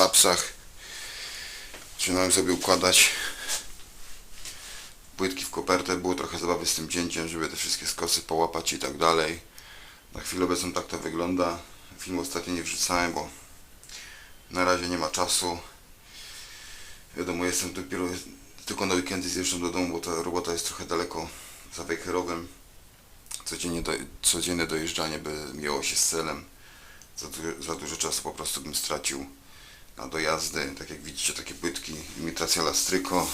timelapsach. Zaczynałem sobie układać płytki w kopertę. Było trochę zabawy z tym cięciem, żeby te wszystkie skosy połapać i tak dalej. Na chwilę obecną tak to wygląda. Film ostatnio nie wrzucałem, bo na razie nie ma czasu. Wiadomo, jestem dopiero tylko na weekendy zjeżdżam do domu, bo ta robota jest trochę daleko za Wejherowem. Codziennie do, codzienne dojeżdżanie by miało się z celem. Za, du- za dużo czasu po prostu bym stracił na dojazdy. Tak jak widzicie, takie płytki, imitacja lastryko.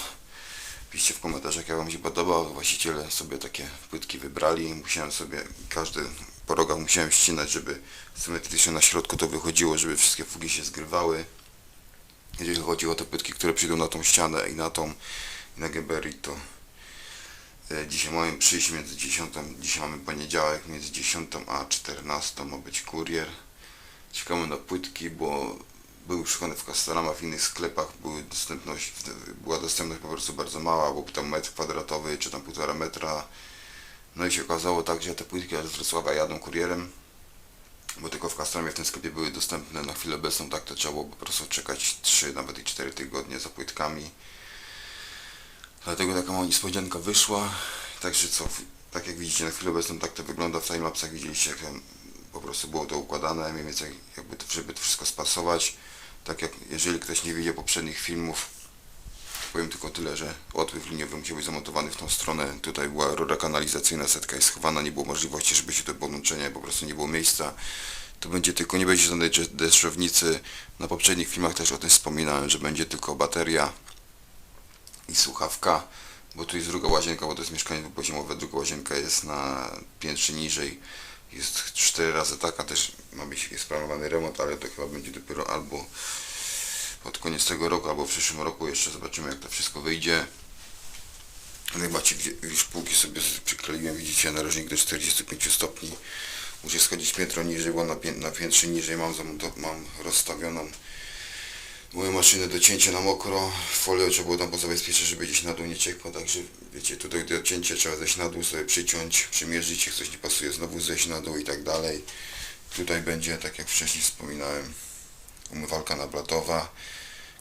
Piszcie w komentarzach, jak Wam się podoba. Właściciele sobie takie płytki wybrali. Musiałem sobie, każdy po rogach musiałem ścinać, żeby symetrycznie na środku to wychodziło, żeby wszystkie fugi się zgrywały. Jeżeli chodzi o te płytki, które przyjdą na tą ścianę i na tą, i na Geberit, to e, dzisiaj mamy przyjść między 10, dzisiaj mamy poniedziałek, między 10 a 14 ma być kurier. Czekamy na płytki, bo były szukane w Castorama, w innych sklepach były dostępność, była dostępność po prostu bardzo mała, bo tam metr kwadratowy, czy tam półtora metra. No i się okazało tak, że te płytki z Wrocławia jadą kurierem, bo tylko w Castoramie w tym sklepie były dostępne na chwilę obecną, tak to trzeba było po prostu czekać 3, nawet i 4 tygodnie za płytkami. Dlatego taka mała niespodzianka wyszła. Także co, tak jak widzicie na chwilę obecną tak to wygląda w timelapsach, widzieliście jak po prostu było to układane, mniej więcej jakby to, żeby to wszystko spasować. Tak jak jeżeli ktoś nie widział poprzednich filmów, powiem tylko tyle, że odpływ liniowy musiał być zamontowany w tą stronę. Tutaj była rura kanalizacyjna, setka jest schowana, nie było możliwości, żeby się to podłączenie, po prostu nie było miejsca. To będzie tylko, nie będzie żadnej deszczownicy. Na poprzednich filmach też o tym wspominałem, że będzie tylko bateria i słuchawka, bo tu jest druga łazienka, bo to jest mieszkanie dwupoziomowe, druga łazienka jest na piętrze niżej, jest cztery razy taka, też ma być jest planowany remont, ale to chyba będzie dopiero albo pod koniec tego roku, albo w przyszłym roku jeszcze zobaczymy jak to wszystko wyjdzie. No i macie gdzie, już półki sobie przykleiłem, widzicie narożnik do 45 stopni. Muszę schodzić piętro niżej, bo na, na piętrze niżej mam, mam rozstawioną moją maszynę do cięcia na mokro. Folię trzeba było tam pozabezpieczyć, żeby gdzieś na dół nie ciekło, także wiecie, tutaj do cięcia trzeba zejść na dół, sobie przyciąć, przymierzyć, jak coś nie pasuje, znowu zejść na dół i tak dalej. Tutaj będzie, tak jak wcześniej wspominałem, umywalka nablatowa,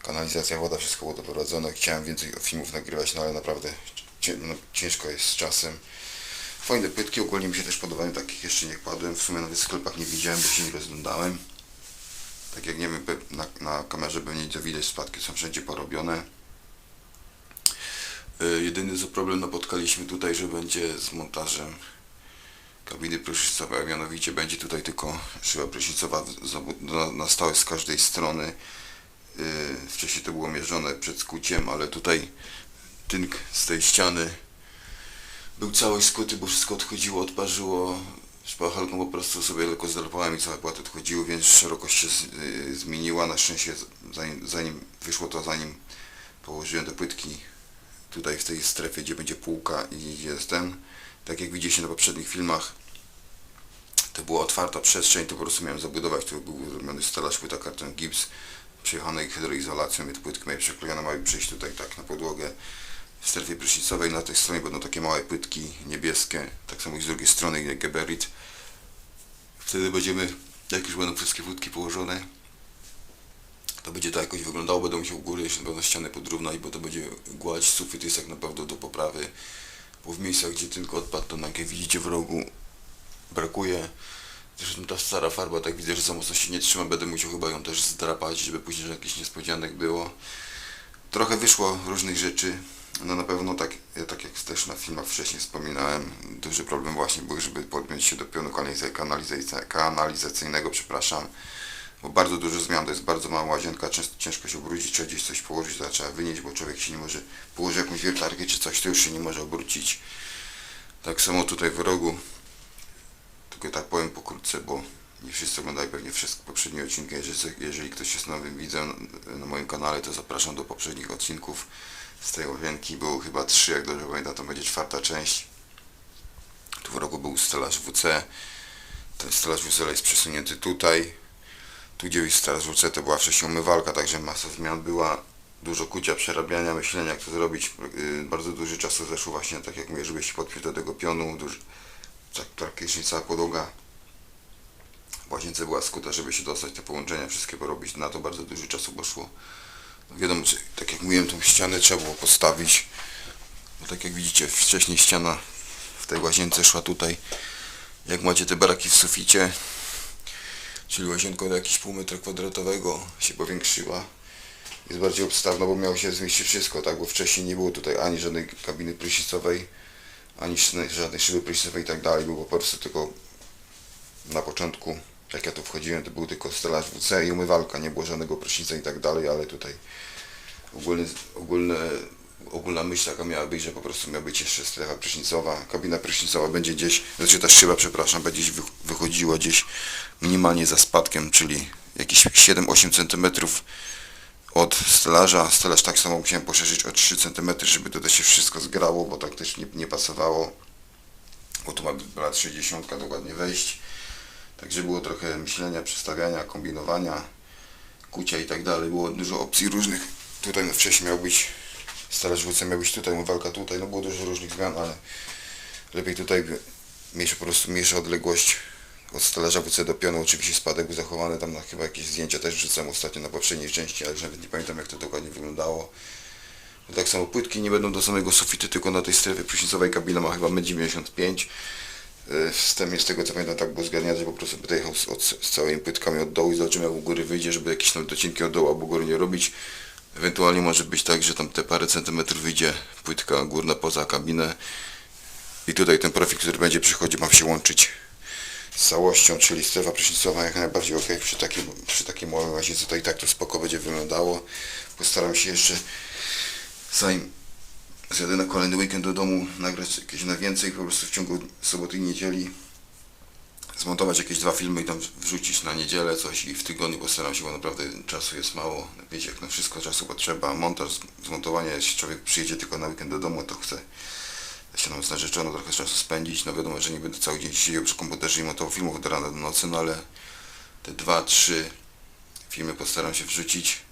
kanalizacja, woda, wszystko było doprowadzone. Chciałem więcej filmów nagrywać, no ale naprawdę no, ciężko jest z czasem. Fajne płytki, ogólnie mi się też podobają, takich jeszcze nie kładłem, w sumie nawet w sklepach nie widziałem, bo się nie rozglądałem. Tak jak nie wiem, na, na kamerze pewnie nie widać, spadki są wszędzie porobione. Y, Jedyny co problem napotkaliśmy tutaj, że będzie z montażem kabiny prysznicowej, mianowicie będzie tutaj tylko szyba prysznicowa na, stałe z każdej strony. Y, Wcześniej to było mierzone przed skuciem, ale tutaj tynk z tej ściany był cały skuty, bo wszystko odchodziło, odparzyło. Szpachelką po prostu sobie tylko zdrapałem i całe płaty odchodziły, więc szerokość się z, y, zmieniła. Na szczęście zanim, zanim wyszło to, zanim położyłem te płytki tutaj w tej strefie, gdzie będzie półka i jestem. Tak jak widzicie na poprzednich filmach, to była otwarta przestrzeń, to po prostu miałem zabudować, tu był zrobiony stelaż, płyta, karton, gips, przejechany hydroizolacją te płytki miałem przeklejone, mają przyjść tutaj tak na podłogę w strefie prysznicowej, na tej stronie będą takie małe płytki niebieskie, tak samo i z drugiej strony geberit. Wtedy będziemy, jak już będą wszystkie płytki położone, to będzie to jakoś wyglądało, będą musiał u góry na pewno ścianę podrównać, bo to będzie gładź, sufit jest jak naprawdę do poprawy, bo w miejscach, gdzie tylko odpadł, to jak widzicie w rogu brakuje. Zresztą ta stara farba, tak widzę, że za mocno się nie trzyma, będę musiał chyba ją też zdrapać, żeby później jakichś niespodzianek było. Trochę wyszło różnych rzeczy, no na pewno tak, tak jak też na filmach wcześniej wspominałem, duży problem właśnie był, żeby podpiąć się do pionu kanaliza- kanalizacyjnego, przepraszam, bo bardzo dużo zmian, to jest bardzo mała łazienka, często ciężko się obrócić, trzeba gdzieś coś położyć, to trzeba wynieść, bo człowiek się nie może, położy jakąś wiertarkę czy coś, to już się nie może obrócić. Tak samo tutaj w rogu, tylko tak powiem pokrótce, bo nie wszyscy oglądają pewnie wszystkie poprzednie odcinki. Jeżeli, jeżeli ktoś jest nowym widzem na moim kanale, to zapraszam do poprzednich odcinków z tej łazienki. Było chyba trzy, jak dobrze pamiętam, to będzie czwarta część. Tu w rogu był stelaż WC. Ten stelaż WC jest przesunięty tutaj. Tu gdzie jest stelaż WC to była wcześniej umywalka, także masa zmian była. Dużo kucia, przerabiania, myślenia jak to zrobić. Yy, Bardzo dużo czasu zeszło właśnie, tak jak mówię, żeby się podpiąć do tego pionu. Duży, tak, praktycznie cała podłoga w łazience była skuta, żeby się dostać, te połączenia wszystkie porobić. Na to bardzo dużo czasu poszło. No wiadomo, tak jak mówiłem, tą ścianę trzeba było postawić. Bo tak jak widzicie, wcześniej ściana w tej łazience szła tutaj. Jak macie te baraki w suficie, czyli łazienka do jakiegoś pół metra kwadratowego się powiększyła. Jest bardziej obstawna, bo miało się zmieścić wszystko, tak? Bo wcześniej nie było tutaj ani żadnej kabiny prysznicowej, ani żadnej szyby prysznicowej i tak dalej. Było po prostu tylko na początku, jak ja tu wchodziłem, to był tylko stelaż WC i umywalka, nie było żadnego prysznica i tak dalej, ale tutaj ogólny, ogólne, ogólna myśl taka miała być, że po prostu miała być jeszcze strefa prysznicowa, kabina prysznicowa będzie gdzieś, znaczy ta szyba, przepraszam, będzie gdzieś wy, wychodziła gdzieś minimalnie za spadkiem, czyli jakieś 7-8 cm od stelaża. Stelaż tak samo musiałem poszerzyć o 3 cm, żeby tutaj się wszystko zgrało, bo tak też nie, nie pasowało. Bo tu ma lat 60 dokładnie wejść. Także było trochę myślenia, przestawiania, kombinowania, kucia i tak dalej. Było dużo opcji różnych. Tutaj no wcześniej miał być stelaż WC, miał być tutaj, walka tutaj. No było dużo różnych zmian, ale lepiej tutaj mniejsza po prostu mniejsza odległość od stelaża WC do pionu. Oczywiście spadek był zachowany, tam na chyba jakieś zdjęcia też wrzucałem ostatnio na poprzedniej części, ale już nawet nie pamiętam jak to dokładnie wyglądało. No tak samo płytki nie będą do samego sufitu, tylko na tej strefie prysznicowej kabina ma chyba 1,95 m. Wstępnie z tego co pamiętam tak było zgarniane, że po prostu będę jechał z, od, z całymi płytkami od dołu i zobaczymy jak u góry wyjdzie, żeby jakieś tam docinki od dołu albo góry nie robić. Ewentualnie może być tak, że tam te parę centymetrów wyjdzie płytka górna poza kabinę i tutaj ten profil, który będzie przychodził ma się łączyć z całością, czyli strefa prysznicowa jak najbardziej ok przy takiej, przy takiej małej łazience to i tak to spoko będzie wyglądało. Postaram się jeszcze zanim zjadę na kolejny weekend do domu nagrać jakieś na więcej po prostu w ciągu soboty i niedzieli zmontować jakieś dwa filmy i tam wrzucić na niedzielę coś i w tygodniu postaram się, bo naprawdę czasu jest mało. Wiecie, jak na wszystko czasu potrzeba. Montaż, zmontowanie, jeśli człowiek przyjedzie tylko na weekend do domu, to chce się nam z narzeczoną trochę czasu spędzić. No wiadomo, że nie będę cały dzień siedział przy komputerze i montował filmów od rana do nocy, no ale te dwa, trzy filmy postaram się wrzucić.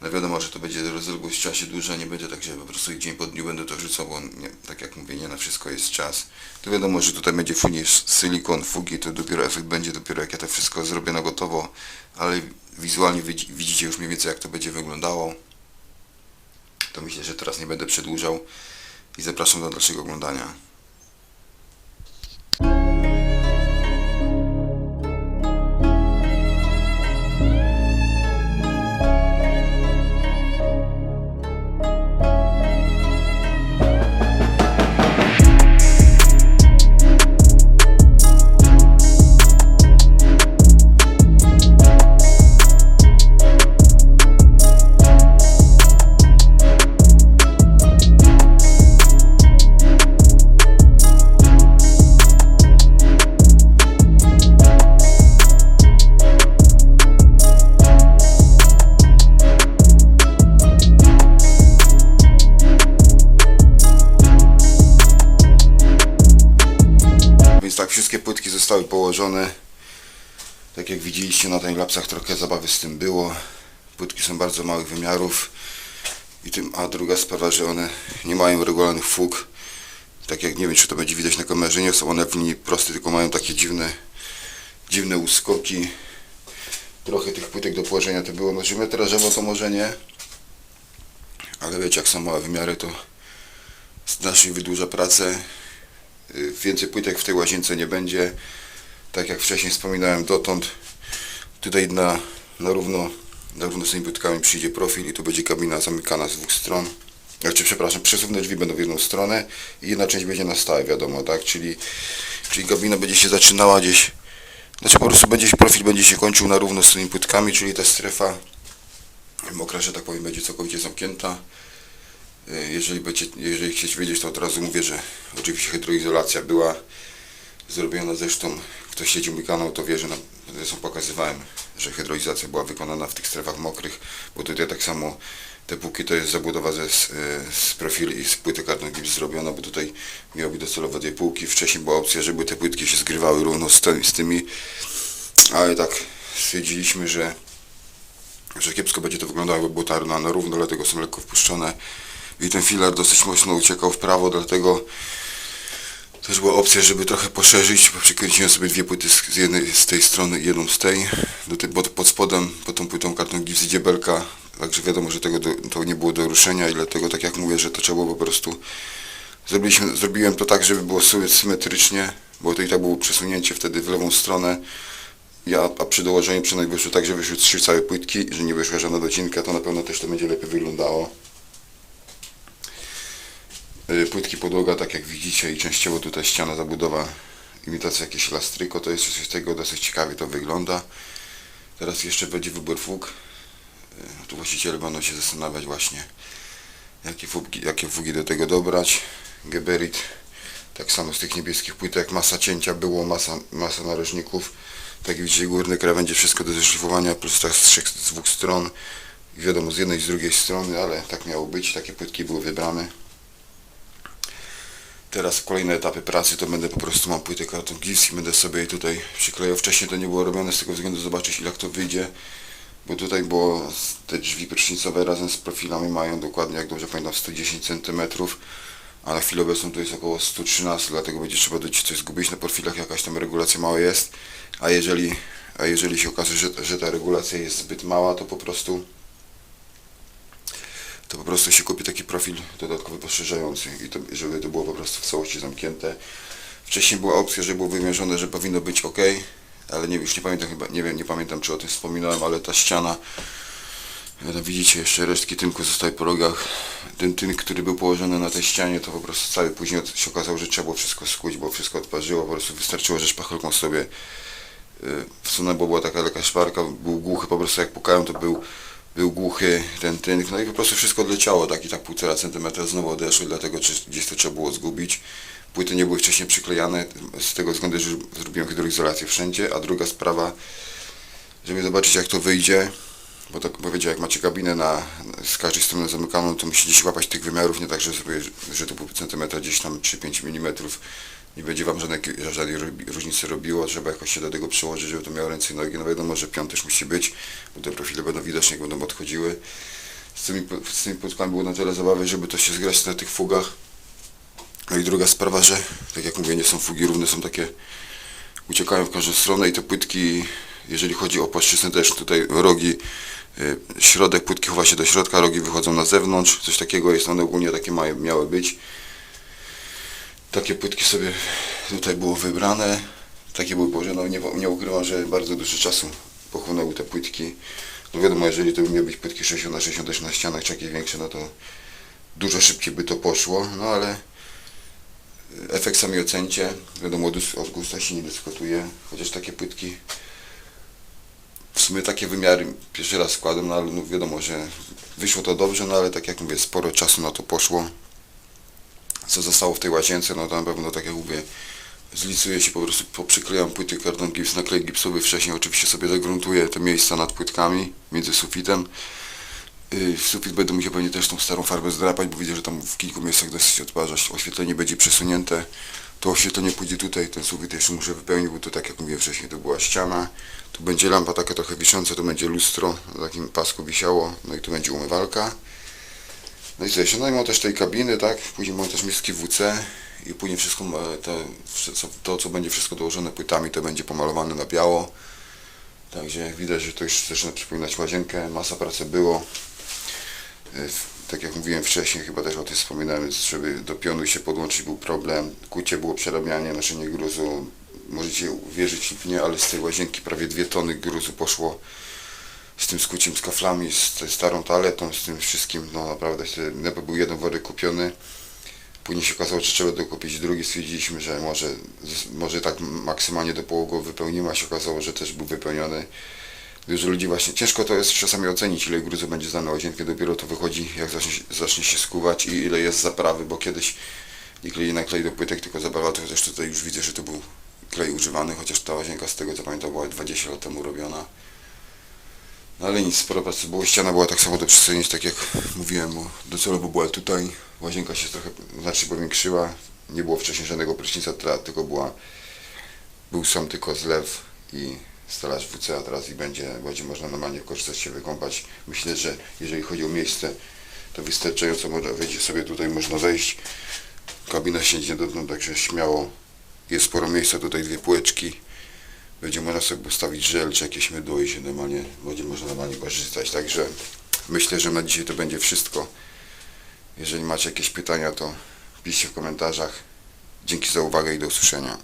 No wiadomo, że to będzie rozległość w czasie duża, nie będzie tak, że po prostu dzień po dniu będę to wrzucał, bo nie, tak jak mówię, nie na wszystko jest czas. To wiadomo, że tutaj będzie fugi, silikon, fugi, to dopiero efekt będzie dopiero jak ja to wszystko zrobię na gotowo, ale wizualnie widzi- widzicie już mniej więcej jak to będzie wyglądało. To myślę, że teraz nie będę przedłużał i zapraszam do dalszego oglądania. Tak jak widzieliście na timelapsach trochę zabawy z tym było. Płytki są bardzo małych wymiarów. I tym, a druga sprawa, że one nie mają regularnych fug. Tak jak nie wiem, czy to będzie widać na kamerze, nie są one w linii prostej, tylko mają takie dziwne, dziwne uskoki. Trochę tych płytek do położenia to było. Znaczy metrażowo to może nie. Ale wiecie, jak są małe wymiary, to znacznie wydłuża pracę. Y, Więcej płytek w tej łazience nie będzie. Tak jak wcześniej wspominałem, dotąd tutaj na, na równo na równo z tymi płytkami przyjdzie profil i tu będzie kabina zamykana z dwóch stron. Znaczy, przepraszam, przesuwne drzwi będą w jedną stronę i jedna część będzie na stałe, wiadomo, tak? Czyli, czyli kabina będzie się zaczynała gdzieś, znaczy po prostu będzie, profil będzie się kończył na równo z tymi płytkami, czyli ta strefa mokra, że tak powiem, będzie całkowicie zamknięta. Y, Jeżeli, będzie, jeżeli chcecie wiedzieć, to od razu mówię, że oczywiście hydroizolacja była zrobiona. Zresztą kto śledził mój kanał, to wie, że na, zresztą pokazywałem, że hydroizacja była wykonana w tych strefach mokrych, bo tutaj tak samo te półki to jest zabudowa ze, z, y, z profili i z płyty karton gips zrobiona, bo tutaj miały być docelowo dwie półki. Wcześniej była opcja, żeby te płytki się zgrywały równo z, tymi- z tymi, ale tak stwierdziliśmy, że że kiepsko będzie to wyglądało, bo było tarno na równo, dlatego są lekko wpuszczone i ten filar dosyć mocno uciekał w prawo, dlatego Też była opcja, żeby trochę poszerzyć, bo przykręciłem sobie dwie płyty z jednej z tej strony i jedną z tej. Do tej pod, pod spodem, pod tą płytą karton gips idzie belka, także wiadomo, że tego do, to nie było do ruszenia i dlatego tak jak mówię, że to trzeba było po prostu Zrobiliśmy, zrobiłem to tak, żeby było sy- symetrycznie, bo to i tak było przesunięcie wtedy w lewą stronę. Ja, a przy dołożeniu przynajmniej wyszło tak, że wyszły trzy całe płytki, że nie wyszła żadna docinka, to na pewno też to będzie lepiej wyglądało. Y, Płytki podłoga, tak jak widzicie, i częściowo tutaj ściana, zabudowa, imitacja jakieś lastryko, to jest coś tego, dosyć ciekawie to wygląda. Teraz jeszcze będzie wybór fug. Y, Tu właściciele będą się zastanawiać właśnie, jakie fugi, jakie fugi do tego dobrać. Geberit, tak samo z tych niebieskich płytek, masa cięcia było, masa, masa narożników. Tak widzicie, górne krawędzie, wszystko do zeszlifowania, plus tak z, trzech, z dwóch stron. Wiadomo, z jednej i z drugiej strony, ale tak miało być, takie płytki były wybrane. Teraz kolejne etapy pracy to będę po prostu mam płytę karton gips i będę sobie tutaj przyklejał. Wcześniej to nie było robione z tego względu zobaczyć ile to wyjdzie. Bo tutaj było te drzwi prysznicowe razem z profilami mają dokładnie, jak dobrze pamiętam, 110 cm. A na chwilę obecną to jest około 113, dlatego będzie trzeba do coś zgubić na profilach, jakaś tam regulacja mała jest. A jeżeli, a jeżeli się okaże, że, że ta regulacja jest zbyt mała, to po prostu to po prostu się kupi taki profil dodatkowy poszerzający i to, żeby to było po prostu w całości zamknięte. Wcześniej była opcja, że było wymierzone, że powinno być ok, ale nie, już nie pamiętam chyba, nie wiem, nie pamiętam czy o tym wspominałem, ale ta ściana, e, tam widzicie jeszcze resztki tynku zostały po rogach. Ten tynk, który był położony na tej ścianie, to po prostu cały później się okazało, że trzeba było wszystko skuć, bo wszystko odparzyło, po prostu wystarczyło, że szpachelką sobie y, wsunę, bo była taka lekka szparka, był głuchy, po prostu jak pukałem, to był, był głuchy ten tynk, no i po prostu wszystko odleciało, tak i tak półtora centymetra znowu odeszły, dlatego gdzieś to trzeba było zgubić. Płyty nie były wcześniej przyklejane, z tego względu, że zrobiłem hydroizolację wszędzie, a druga sprawa, żeby zobaczyć jak to wyjdzie, bo tak powiedział, jak macie kabinę na, z każdej strony zamykaną, to musicie się łapać tych wymiarów, nie tak, że sobie, że to pół centymetra gdzieś tam 3-5 mm, nie będzie wam żadnej, żadnej różnicy robiło, trzeba jakoś się do tego przyłożyć, żeby to miało ręce i nogi, no wiadomo, że piąt też musi być, bo te profile będą widoczne, jak będą odchodziły. Z tymi, z tymi płytkami było na tyle zabawy, żeby to się zgrać na tych fugach. No i druga sprawa, że tak jak mówię, nie są fugi równe, są takie uciekają w każdą stronę i te płytki, jeżeli chodzi o płaszczyznę też tutaj rogi, y, środek płytki chowa się do środka, rogi wychodzą na zewnątrz, coś takiego jest, one ogólnie takie miały być. Takie płytki sobie tutaj było wybrane, takie były położone, no nie, nie ukrywam, że bardzo dużo czasu pochłonęły te płytki. No wiadomo, jeżeli to by miały być płytki 60 na 60 też na ścianach czy jakieś większe, no to dużo szybciej by to poszło, no ale efekt sami ocencie. Wiadomo, o dus- o gusta się nie dyskutuje, chociaż takie płytki w sumie takie wymiary pierwszy raz składam, no ale no wiadomo, że wyszło to dobrze, no ale tak jak mówię, sporo czasu na to poszło. Co zostało w tej łazience, no na pewno tak jak mówię, zlicuję się po prostu, poprzyklejam płyty karton gips, naklej gipsowy wcześniej oczywiście sobie zagruntuję te miejsca nad płytkami, między sufitem. Yy, W sufit będę musiał pewnie też tą starą farbę zdrapać, bo widzę, że tam w kilku miejscach dosyć odparza. Oświetlenie będzie przesunięte. To oświetlenie pójdzie tutaj, ten sufit jeszcze muszę wypełnić, bo to tak jak mówiłem wcześniej, to była ściana. Tu będzie lampa taka trochę wisząca, tu będzie lustro, na takim pasku wisiało, no i tu będzie umywalka. No i? No i mam też tej kabiny, tak? Później mam też miski WC i później wszystko, e, wsze- to co będzie wszystko dołożone płytami, to będzie pomalowane na biało. Także jak widać, że to już zaczyna przypominać łazienkę, masa pracy było. E, Tak jak mówiłem wcześniej, chyba też o tym wspominałem, żeby do pionu się podłączyć był problem. Kucie było przerabianie, noszenie gruzu. Możecie uwierzyć lub nie, ale z tej łazienki prawie dwie tony gruzu poszło z tym skuciem, z kaflami, z starą toaletą, z tym wszystkim. No naprawdę, najpierw był jeden worek kupiony. Później się okazało, że trzeba dokupić drugi. Stwierdziliśmy, że może, może tak maksymalnie do połowy go wypełnimy, a się okazało, że też był wypełniony. Dużo ludzi właśnie, ciężko to jest czasami ocenić, ile gruzu będzie zdane łazienkę, dopiero to wychodzi, jak zacznie, zacznie się skuwać i ile jest zaprawy, bo kiedyś nie klei na klej do płytek, tylko zaprawa, to chociaż tutaj już widzę, że to był klej używany, chociaż ta łazienka z tego co pamiętam była 20 lat temu robiona. No ale nic, sporo pracy było, ściana była tak samo do przesunięć, tak jak mówiłem, bo docelowo była tutaj, łazienka się trochę, znaczy powiększyła, nie było wcześniej żadnego prysznica, tylko była, był sam tylko zlew i stelaż WC, a teraz i będzie, będzie można normalnie korzystać się wykąpać. Myślę, że jeżeli chodzi o miejsce, to wystarczająco można wejdzie sobie tutaj, można wejść. Kabina siedzi dotąd, także śmiało. Jest sporo miejsca, tutaj dwie półeczki. Będzie można sobie postawić żel czy jakieś mydło i się normalnie, będzie można normalnie korzystać. Także myślę, że na dzisiaj to będzie wszystko. Jeżeli macie jakieś pytania, to piszcie w komentarzach. Dzięki za uwagę i do usłyszenia.